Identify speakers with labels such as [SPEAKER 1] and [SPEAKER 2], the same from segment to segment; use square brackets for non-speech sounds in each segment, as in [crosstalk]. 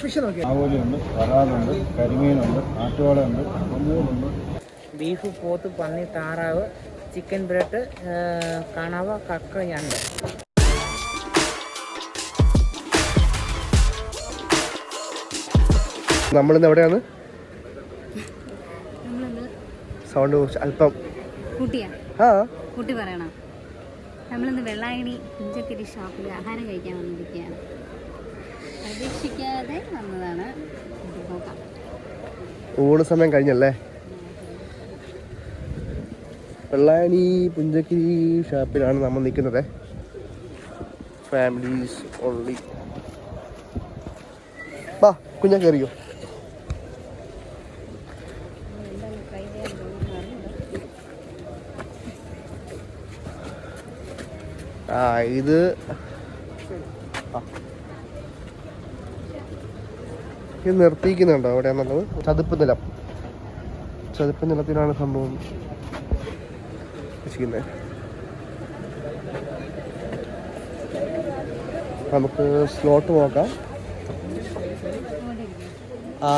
[SPEAKER 1] Fish നോക്കിയാൽ
[SPEAKER 2] ആവോലിയുണ്ട് വരാലുണ്ട് കരിമീനുണ്ട് ആറ്റുവാളയുണ്ട് ഒന്നൂറുണ്ട്
[SPEAKER 3] beef പോത്ത് പന്നി താറാവ് ചിക്കൻ ബ്രെഡ് കണവ കക്ക ഞണ്ട്.
[SPEAKER 4] നമ്മളിന്ന് എവിടെയാണ്?
[SPEAKER 5] നമ്മളിന്ന്
[SPEAKER 4] സൗണ്ട് അല്പം.
[SPEAKER 5] കൂട്ടിയാ
[SPEAKER 4] ആ.
[SPEAKER 5] കൂട്ടി പറയണം. നമ്മളിന്ന് വെള്ളായണി ഇഞ്ചക്കരി ഷോപ്പിൽ ആഹാരം കഴിക്കാൻ വന്നിരിക്കുകയാണ്. പ്രതീക്ഷിക്കാതെ
[SPEAKER 4] സമയം കഴിഞ്ഞല്ലേ? വെള്ളായണി പുഞ്ചക്കിരി ഷാപ്പിലാണ് നമ്മൾ നിൽക്കുന്നത്. ഫാമിലീസ് ഓൺലി ബാ കുഞ്ഞ കയറിയോ ആ ഇത് ആ. ഇത് നിർത്തിക്കുന്നുണ്ടോ എവിടെയാന്നുള്ളത് ചതുപ്പ് നിലം. ചതുപ്പ് നിലത്തിലാണ് സംഭവം വെച്ചിരിക്കുന്നത് നമുക്ക് സ്ലോട്ട് നോക്കാം. ആ.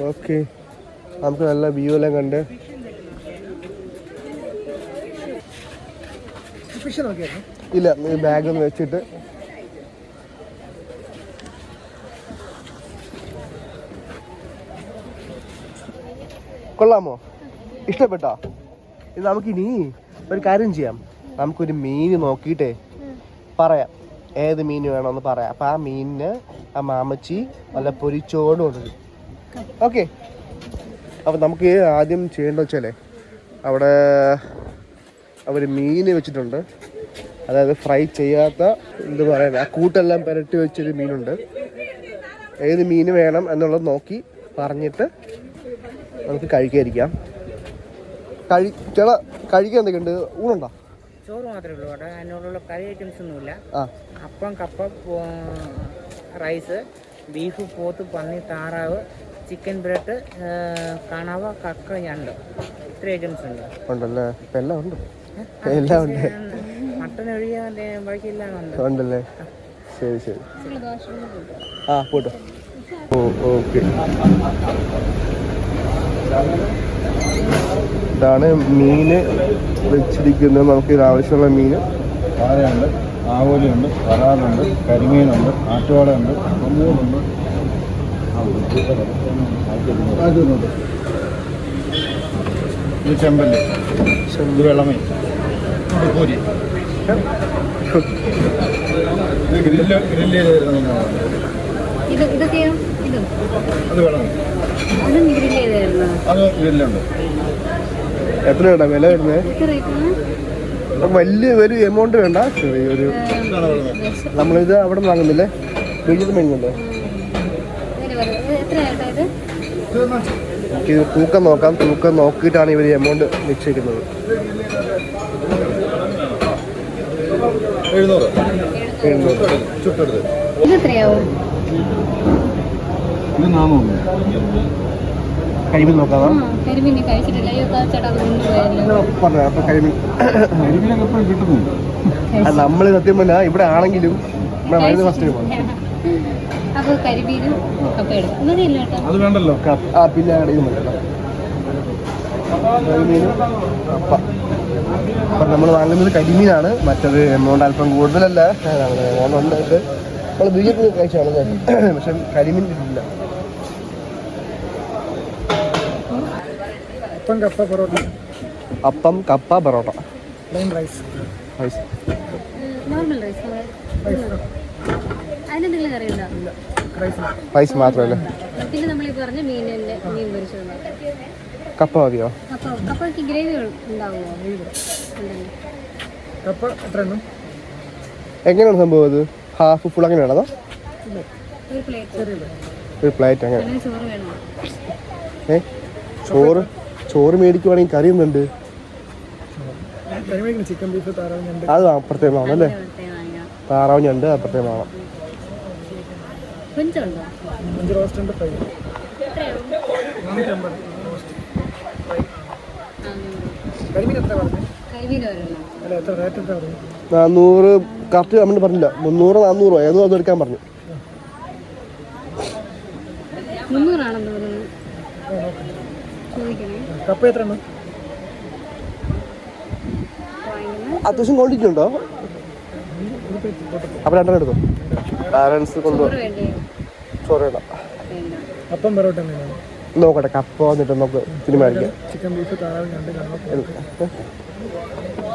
[SPEAKER 4] ഓക്കെ. നമുക്ക് നല്ല വ്യൂ എല്ലാം കണ്ട്. ഇല്ല ബാഗ് ഒന്ന് വെച്ചിട്ട് കൊള്ളാമോ? ഇഷ്ടപ്പെട്ടോ? ഇത് നമുക്കിനി ഒരു കാര്യം ചെയ്യാം. നമുക്കൊരു മീൻ നോക്കിയിട്ട് പറയാം. ഏത് മീൻ വേണമെന്ന് പറയാം. അപ്പം ആ മീനിന് ആ മാമച്ചി നല്ല പൊരിച്ചോടും ഉണ്ട് ഓക്കെ. അപ്പം നമുക്ക് ആദ്യം ചെയ്യേണ്ടത് വെച്ചാലേ അവിടെ അവർ മീൻ വെച്ചിട്ടുണ്ട്. അതായത് ഫ്രൈ ചെയ്യാത്ത എന്ത് പറയുന്നത് ആ കൂട്ടെല്ലാം പുരട്ടി വെച്ചൊരു മീനുണ്ട്. ഏത് മീൻ വേണം എന്നുള്ളത് നോക്കി പറഞ്ഞിട്ട് നമുക്ക് കഴിക്കാതിരിക്കാം കഴി ചില കഴിക്കാൻ എന്തൊക്കെയുണ്ട്? ഊണുണ്ടോ?
[SPEAKER 3] ചോറ് മാത്രമേ ഉള്ളൂ കേട്ടോ. അതിനോടുള്ള കറി ഐറ്റംസ് ഒന്നുമില്ല. അപ്പം കപ്പ റൈസ് ബീഫ് പോത്ത് പന്നി താറാവ് ചിക്കൻ ബ്രെഡ് കണവ കക്ക ഞണ്ട്. ഇത്ര ഐറ്റംസ് ഉണ്ട്.
[SPEAKER 4] ഉണ്ടല്ലേ? ഇപ്പം എല്ലാം ഉണ്ട്. എല്ലാം ഉണ്ട്.
[SPEAKER 3] മട്ടൻ ഒഴിയാണ്ടല്ലേ ബാക്കിയെല്ലാം ഉണ്ട്.
[SPEAKER 4] ഉണ്ടല്ലേ? ശരി ശരി. ആ പോട്ടോ. ഓ ഓക്കെ. ഇതാണ് മീന് വെച്ചിരിക്കുന്നത്. നമുക്ക് ഇത് ആവശ്യമുള്ള മീന്
[SPEAKER 2] പാരയുണ്ട് ആവോലിയുണ്ട് വരാലുണ്ട് കരിമീനുണ്ട് ആറ്റുവാടയുണ്ട് ഇത് ചെമ്പല്ല്. ഇത് വെള്ളമീൻ. ഇത് പൂരി. [laughs] ഇത് ഗ്രില്ല് ഗ്രില്ല് ചെയ്ത്
[SPEAKER 5] ഇതൊക്കെയോ?
[SPEAKER 2] അത് ഗ്രില്ലുണ്ട്.
[SPEAKER 4] എത്രയാണ് വില വരുന്നത്? വലിയ ഒരു എമൗണ്ട് വേണ്ട. ചെറിയൊരു നമ്മളിത് അവിടെ നിന്ന് വാങ്ങുന്നില്ലേ? വീട്ടിൽ മേടിക്കുന്നുണ്ടോ
[SPEAKER 5] ഇത്
[SPEAKER 4] ഇത്? തൂക്കം നോക്കാം. തൂക്കം നോക്കിയിട്ടാണ് ഇവർ എമൗണ്ട് നിശ്ചയിക്കുന്നത്.
[SPEAKER 2] എഴുന്നൂറ്.
[SPEAKER 4] എഴുന്നൂറ്.
[SPEAKER 2] ചുട്ടെടുത്ത്.
[SPEAKER 5] ഇത്
[SPEAKER 2] നാന്നൂറ്
[SPEAKER 4] കരിമീൻ നോക്കാം
[SPEAKER 5] ആ കരിമീൻ കഴിച്ചിട്ടില്ല. അയ്യോ കാ ചേട്ടാ അത് കൊണ്ടുപോയല്ലോ
[SPEAKER 4] പറഞ്ഞു അപ്പൊ കരിമീൻ.
[SPEAKER 2] കരിമീനൊക്കെ എപ്പോഴും കിട്ടുന്നു
[SPEAKER 4] നമ്മൾ സത്യം പറഞ്ഞാൽ ഇവിടെ ആണെങ്കിലും ഇവിടെ വരുന്ന ഫസ്റ്റ്
[SPEAKER 2] അത് വേണ്ടല്ലോ.
[SPEAKER 4] ആ പിന്നെ അപ്പം നമ്മൾ വാങ്ങുന്നത് കരിമീനാണ്. മറ്റത് എമൗണ്ട് അല്പം കൂടുതലല്ല. എമൗണ്ട് ഉണ്ട് നമ്മൾ ബിജെപി കഴിച്ചാണ് പക്ഷെ കരിമീൻ കിട്ടില്ല.
[SPEAKER 1] അപ്പം കപ്പ പൊറോട്ട.
[SPEAKER 4] അപ്പം കപ്പ parotta.
[SPEAKER 1] Plain rice
[SPEAKER 4] rice
[SPEAKER 5] normal rice അതിനെന്തെങ്കിലും കറി ഉണ്ടോ?
[SPEAKER 1] റൈസ്
[SPEAKER 4] മാത്രമല്ലേ?
[SPEAKER 5] പിന്നെ നമ്മൾ ഈ പറഞ്ഞ മീനിന്റെ മീൻ പൊരിച്ചത്.
[SPEAKER 4] കപ്പ മതിയോ?
[SPEAKER 5] അപ്പോൾ കപ്പയ്ക്ക് ഗ്രേവി ഉണ്ടാവുമോ?
[SPEAKER 1] കപ്പ എത്ര എണ്ണം
[SPEAKER 4] എങ്ങനെയാണ് സംഭവം അത്? ഹാഫ് ഫുൾ അങ്ങനെയാണോ
[SPEAKER 5] ഒരു പ്ലേറ്റ്
[SPEAKER 4] ഒരു പ്ലേറ്റ് അങ്ങനെ.
[SPEAKER 5] ചോറ്
[SPEAKER 4] ഏ? ചോറ് ചോറ് മേടിക്കുവാണെങ്കിൽ കറി എന്തുണ്ട് അത് അപ്പുറത്തേക്ക് വേണം അല്ലേ? താറാവ് ഞണ്ട് അപ്പുറത്തേക്ക് വേണം നാന്നൂറ് കറക്റ്റ് നമ്മൾ പറഞ്ഞില്ല. മുന്നൂറ് നാന്നൂറോ ഏതോ അത് എടുക്കാൻ പറഞ്ഞു.
[SPEAKER 5] മുന്നൂറാണെന്ന് തോന്നുന്നു.
[SPEAKER 1] കപ്പ എത്ര
[SPEAKER 4] അത്യാവശ്യം ക്വാണ്ടിറ്റി ഉണ്ടോ? അപ്പൊ രണ്ടെണ്ണം എടുക്കും ബാലൻസ് കൊണ്ടുപോകും
[SPEAKER 5] ചോറ് വേണ്ടേ?
[SPEAKER 1] അപ്പം പെറോട്ട
[SPEAKER 4] നോക്കട്ടെ കപ്പ വന്നിട്ട് നമുക്ക് സിനിമ
[SPEAKER 1] ചിക്കൻ ബീഫ്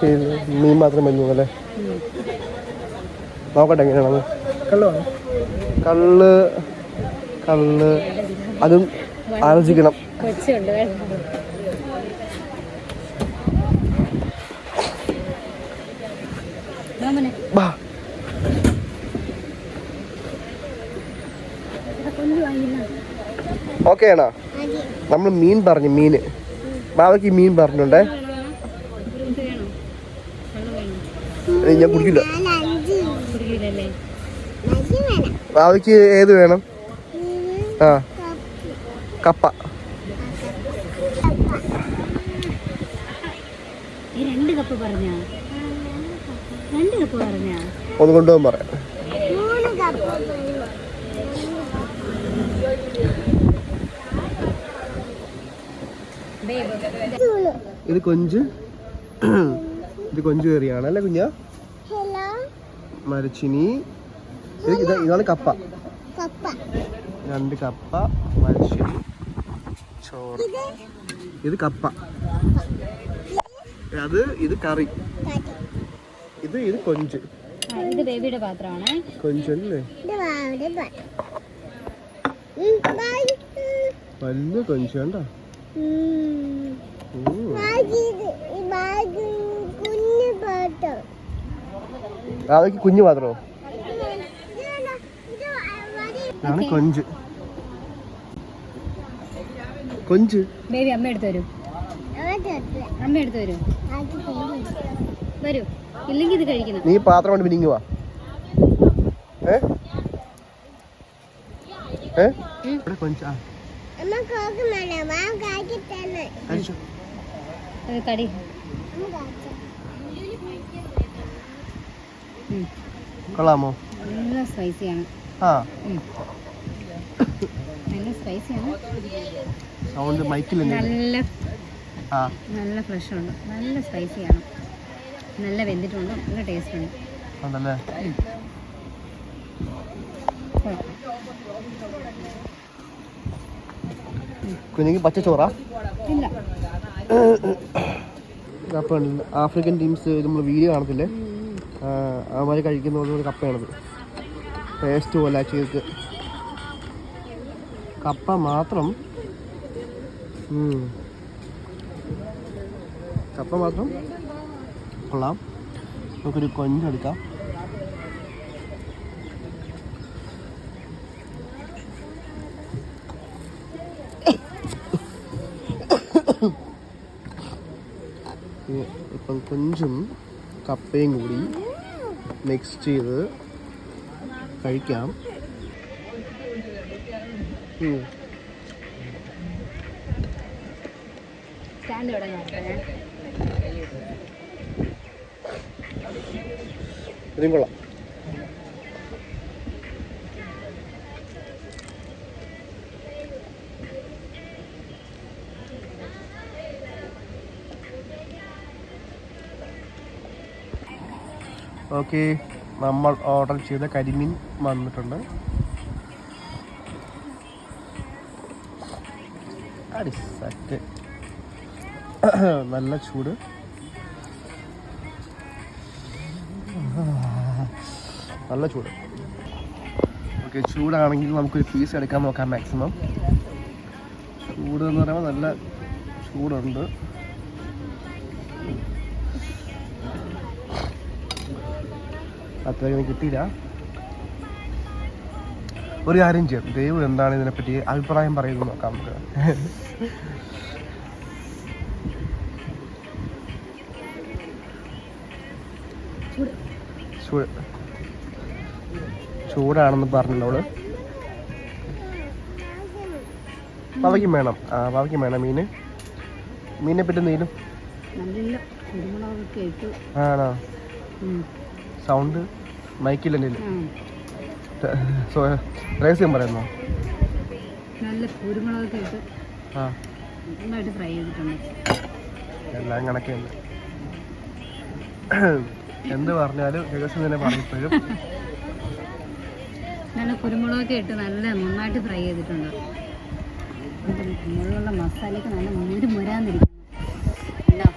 [SPEAKER 4] പിന്നെ മീൻ മാത്രം മഞ്ഞു അല്ലേ? നോക്കട്ടെ എങ്ങനെയാണ്
[SPEAKER 1] കള്ള്
[SPEAKER 4] കള്ള് കള്ള് അതും ആലോചിക്കണം.
[SPEAKER 5] കൊച്ചുണ്ട് വേണ്ട.
[SPEAKER 4] ഓക്കെ ആണോ നമ്മൾ മീൻ പറഞ്ഞു മീന് ബാബയ്ക്ക് മീൻ പറഞ്ഞുണ്ടേ ഞാൻ കുടിക്കില്ല. മാവയ്ക്ക് ഏത് വേണം? ആ. കപ്പ
[SPEAKER 5] ഈ രണ്ട് കപ്പ് പറഞ്ഞാ? രണ്ട് കപ്പ് പറഞ്ഞാ?
[SPEAKER 4] ഒന്ന് കൊണ്ടുപോകാൻ പറയാം. ഇത് കൊഞ്ച്. ഇത് കൊഞ്ച് കറിയാണ് അല്ലേ കുഞ്ഞ? മരച്ചിനി. ഇത് ഇത് ഇതാണ് കപ്പ. രണ്ട് കപ്പ മരച്ചിനി ചോറ്. ഇത് കപ്പ. അത് ഇത് കറി. ഇത് ഇത് കൊഞ്ച്.
[SPEAKER 5] ഇത് ബേബിയുടെ പാത്രമാണ്.
[SPEAKER 4] കൊഞ്ചല്ലേ? വലിയ കൊഞ്ച് കണ്ടോ അതൊക്കെ കുഞ്ഞു പാത്രമോ ഇതാണ് കൊഞ്ച്. കൊഞ്ച്.
[SPEAKER 5] ബേബി അമ്മ എടുത്തു വരൂ അമ്മ എടുത്തു വരൂ. വരൂ ഇല്ലെങ്കിൽ ഇത് കഴിക്കണം.
[SPEAKER 4] നീ പാത്രം കൊണ്ട് പിന്നിങ്ങ
[SPEAKER 5] കടി.
[SPEAKER 4] കൊള്ളാമോ?
[SPEAKER 5] നല്ല സ്പൈസിയാണ്.
[SPEAKER 4] ആ.
[SPEAKER 5] നല്ല സ്പൈസിയാണ്.
[SPEAKER 4] സൗണ്ട് മൈക്കിൽ
[SPEAKER 5] നല്ല നല്ല ഫ്രഷ് ഉണ്ട് നല്ല സ്പൈസിയാണ് നല്ല വെന്തിട്ടുണ്ട്. നല്ല ടേസ്റ്റ് ഉണ്ട്.
[SPEAKER 4] ഉണ്ടല്ലേ? കുഞ്ഞിക്ക് പച്ച ചോറാ?
[SPEAKER 5] ഇല്ല.
[SPEAKER 4] അപ്പം ആഫ്രിക്കൻ ടീംസ് നമ്മൾ വീഡിയോ കാണത്തില്ലേ? അവന്മാർ കഴിക്കുന്ന പോലെ ഒരു കപ്പയാണത്. ടേസ്റ്റ് പോലെ ചെയ്ത് കപ്പ മാത്രം. കപ്പ മാത്രം കൊള്ളാം. നമുക്കൊരു കൊഞ്ചെടുക്കാം ഇപ്പം കൊഞ്ചും കപ്പയും കൂടി മിക്സ് ചെയ്ത് കഴിക്കാം.
[SPEAKER 5] സ്റ്റാൻഡ് ഇവിടെ നോക്കണേ?
[SPEAKER 4] ഇതും കൊള്ളാം. ഓക്കെ നമ്മൾ ഓർഡർ ചെയ്ത കരിമീൻ വന്നിട്ടുണ്ട്. അടി സെറ്റ് [coughs] നല്ല ചൂട്. നല്ല ചൂട്. ഓക്കെ ചൂടാണെങ്കിൽ നമുക്കൊരു പീസ് എടുക്കാൻ നോക്കാം മാക്സിമം. ചൂട് എന്ന് പറയുമ്പോൾ നല്ല ചൂടുണ്ട്. അത്രയും കിട്ടിയില്ല. ഒരു കാര്യം ചെയ്യാം. ദൈവം എന്താണ് ഇതിനെപ്പറ്റി അഭിപ്രായം പറയുന്നത് നോക്കാം നമുക്ക്. ചൂട്. ചൂടാണെന്ന് പറഞ്ഞോൾ പവയ്ക്കും വേണം. ആ പവയ്ക്കും വേണം മീന്. മീനെ പറ്റി
[SPEAKER 5] നീലും
[SPEAKER 4] ആണോ. സൗണ്ട്? മൈക്കില്ല രഹസ്യം പറയുന്നോ?
[SPEAKER 5] നല്ല കുരുമുളകൊക്കെ ഇട്ട്
[SPEAKER 4] ആ.
[SPEAKER 5] നന്നായിട്ട് ഫ്രൈ ചെയ്തിട്ടുണ്ട്.
[SPEAKER 4] എല്ലാം കണക്കുണ്ട് എന്ത് പറഞ്ഞാലും രഹസ്യം തന്നെ പറയപ്പോഴും
[SPEAKER 5] നല്ല കുരുമുളകൊക്കെ ഇട്ട് നല്ല നന്നായിട്ട് ഫ്രൈ ചെയ്തിട്ടുണ്ട്. മുകളിലുള്ള മസാലയൊക്കെ നല്ല മുരു മുരാന്നിരിക്കുന്നു ഉണ്ടോ?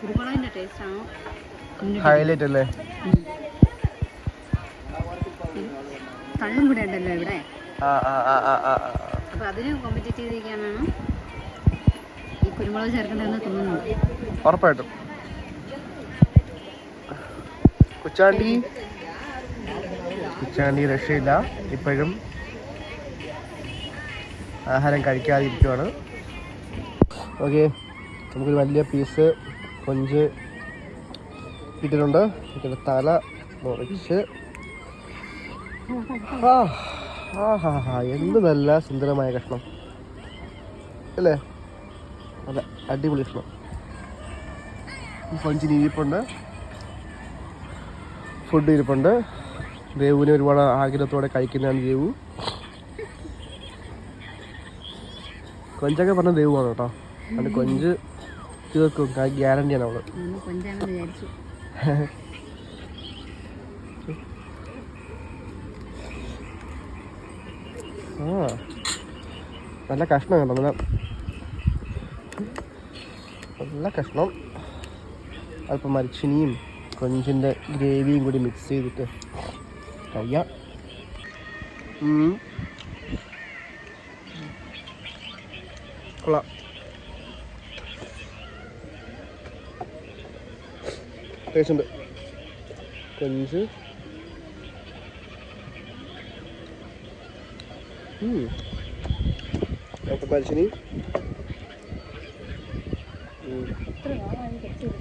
[SPEAKER 5] കുരുമുളകിന്റെ ടേസ്റ്റാണ്
[SPEAKER 4] ഹൈലൈറ്റ് അല്ലേ?
[SPEAKER 5] കള്ളും കൂടെ ഉണ്ടല്ലോ ഇവിടെ. അപ്പോൾ അതിന് കോമ്പറ്റേറ്റ് ചെയ്തിരിക്കാനാണ് കുരുമുളക് ചേർക്കേണ്ടതെന്ന് തോന്നുന്നു.
[SPEAKER 4] ഉറപ്പായിട്ടും. കുച്ചാണ്ടി. കുച്ചാണ്ടി രക്ഷയില്ല. ഇപ്പോഴും ആഹാരം കഴിക്കാതിരിക്കുവാണ്. ഓക്കെ. നമുക്കൊരു വലിയ പീസ് കൊഞ്ച് കിട്ടിയിട്ടുണ്ട് ഇതിന്റെ തല മുറിച്ച്. ആ ഹാ ഹാ എന്ത് നല്ല സുന്ദരമായ കഷ്ണം. അല്ലേ? നല്ല അടിപൊളി കഷ്ണം ഫഞ്ചിന് ഇരിപ്പുണ്ട്. ഫുഡ് ഇരിപ്പുണ്ട്. ദേവുവിനെ ഒരുപാട് ആഗ്രഹത്തോടെ കഴിക്കുന്നതാണ് ദേവു. കൊഞ്ചൊക്കെ പറഞ്ഞ ദേവുവാണ് കേട്ടോ അത് കൊഞ്ച് തീർക്കും. ഗ്യാരണ്ടിയാണ്
[SPEAKER 5] അവൾ.
[SPEAKER 4] ആ. നല്ല കഷ്ണം കണ്ടോ നല്ല നല്ല കഷ്ണം അല്പം മരിച്ചിനിയും കൊഞ്ചിന്റെ ഗ്രേവിയും കൂടി മിക്സ് ചെയ്തിട്ട് കഴിയാം. കൊള്ളാം. ടേസ്റ്റ് ഉണ്ട്. കൊഞ്ച്. ഉം.